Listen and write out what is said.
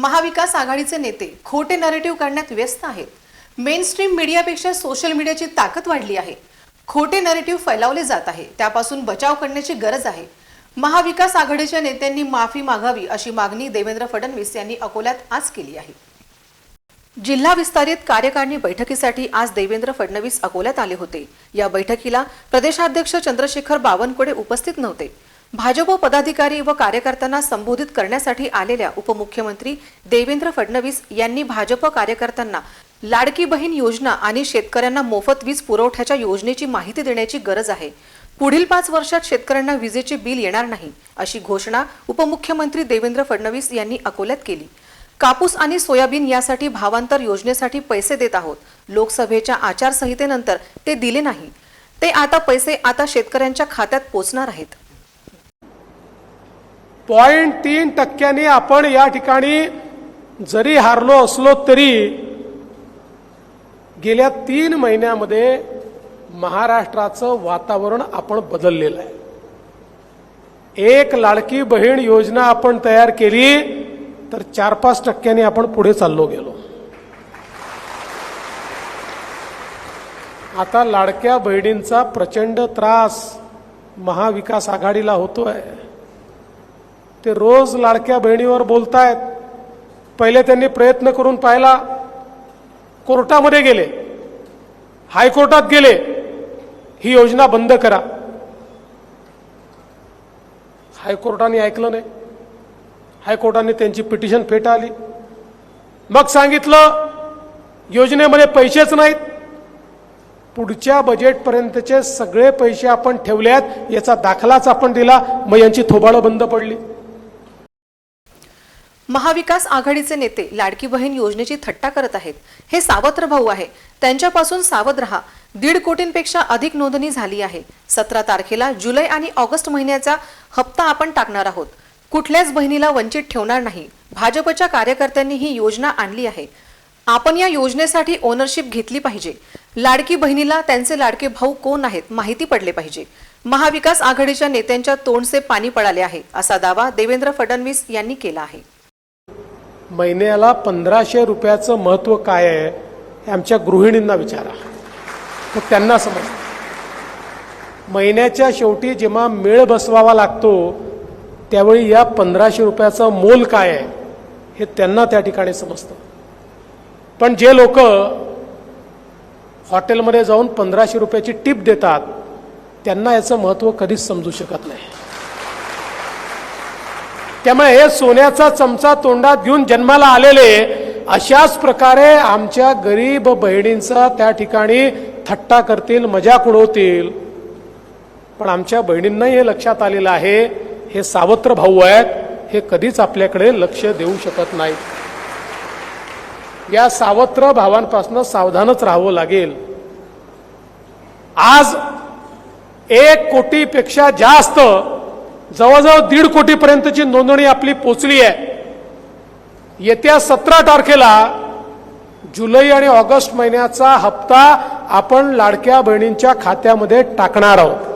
महाविकास आघाडीचे नेते खोटे नरेटिव्ह काढण्यात व्यस्त आहेत. मेन स्ट्रीम मीडियापेक्षा सोशल मीडियाची ताकद वाढली आहे. खोटे नरेटिव्ह फैलावले जात आहे. त्यापासून बचाव करण्याची गरज आहे. महाविकास आघाडीच्या नेत्यांनी माफी मागावी अशी मागणी देवेंद्र फडणवीस यांनी अकोल्यात आज केली आहे. जिल्हा विस्तारित कार्यकारिणी बैठकीसाठी आज देवेंद्र फडणवीस अकोल्यात आले होते. या बैठकीला प्रदेशाध्यक्ष चंद्रशेखर बावनकुळे उपस्थित नव्हते. भाजप पदाधिकारी व कार्यकर्त्यांना संबोधित करण्यासाठी आलेल्या उपमुख्यमंत्री देवेंद्र फडणवीस यांनी भाजप कार्यकर्त्यांना लाडकी बहीण योजना आणि शेतकऱ्यांना मोफत वीज पुरवठ्याच्या योजनेची माहिती देण्याची गरज आहे. पुढील पाच वर्षात शेतकऱ्यांना विजेचे बिल येणार नाही अशी घोषणा उपमुख्यमंत्री देवेंद्र फडणवीस यांनी अकोल्यात केली. कापूस आणि सोयाबीन यासाठी भावांतर योजनेसाठी पैसे देत आहोत. लोकसभेच्या आचारसंहितेनंतर ते दिले नाही. ते आता पैसे आता शेतकऱ्यांच्या खात्यात पोचणार आहेत. पॉईंट तीन टक्क्यांनी आपण या ठिकाणी जरी हारलो असलो तरी गेल्या तीन महिन्यामध्ये महाराष्ट्राचं वातावरण आपण बदललेलं आहे. एक लाडकी बहीण योजना आपण तयार केली तर चार पाच टक्क्यांनी आपण पुढे चाललो गेलो. आता लाडक्या बहिणींचा प्रचंड त्रास महाविकास आघाडीला होतोय. ते रोज लाडक्या बहिणीवर बोलतायत. पहिले त्यांनी प्रयत्न करून पाहिला कोर्टामध्ये गेले. हायकोर्टात गेले. ही योजना बंद करा. हायकोर्टाने ऐकलं नाही. हायकोर्टाने त्यांची पिटिशन फेटाळली मग सांगितलं योजनेमध्ये पैसेच नाहीत. पुढच्या बजेटपर्यंतचे सगळे पैसे आपण ठेवले आहेत याचा दाखलाच आपण दिला मग यांची थोबाळं बंद पडली. महाविकास आघाडीचे नेते लाडकी बहीण योजनेची थट्टा करत आहेत. हे सावत्र भाऊ आहे. त्यांच्यापासून सावध रहा. दीड कोटींपेक्षा अधिक नोंदणी झाली आहे. सतरा तारखेला जुलै आणि ऑगस्ट महिन्याचा हप्ता आपण टाकणार आहोत. कुठल्याच बहिणीला वंचित ठेवणार नाही. भाजपच्या कार्यकर्त्यांनी ही योजना आणली आहे. आपण या योजनेसाठी ओनरशिप घेतली पाहिजे. लाडकी बहिणीला त्यांचे लाडके भाऊ कोण आहेत माहिती पडले पाहिजे. महाविकास आघाडीच्या नेत्यांच्या तोंडचे पाणी पडाले आहे असा दावा देवेंद्र फडणवीस यांनी केला आहे. महिन्याला पंधराशे रुपयाचं महत्त्व काय आहे हे आमच्या गृहिणींना विचारा. मग त्यांना समज. महिन्याच्या शेवटी जेव्हा मेळ बसवावा लागतो त्यावेळी या पंधराशे रुपयाचं मोल काय आहे हे त्यांना त्या ठिकाणी समजतं. पण जे लोक हॉटेलमध्ये जाऊन पंधराशे रुपयाची टिप देतात त्यांना याचं महत्त्व कधीच समजू शकत नाही. त्यामुळे हे सोन्याचा चमचा तोंडात घेऊन जन्माला आलेले अशाच प्रकारे आमच्या गरीब बहिणींचा त्या ठिकाणी थट्टा करतील मजाक उडवतील पण आमच्या बहिणींनाही हे लक्षात आलेलं आहे हे सावत्र भाऊ आहेत हे कधीच आपल्याकडे लक्ष देऊ शकत नाहीत. या सावत्र भावांपासून सावधानच राहावं लागेल. आज एक कोटीपेक्षा जास्त जवळजवळ दीड कोटीपर्यंतची नोंदणी आपली पोचली आहे. येत्या सतरा तारखेला जुलै आणि ऑगस्ट महिन्याचा हप्ता आपण लाडक्या बहिणींच्या खात्यामध्ये टाकणार आहोत.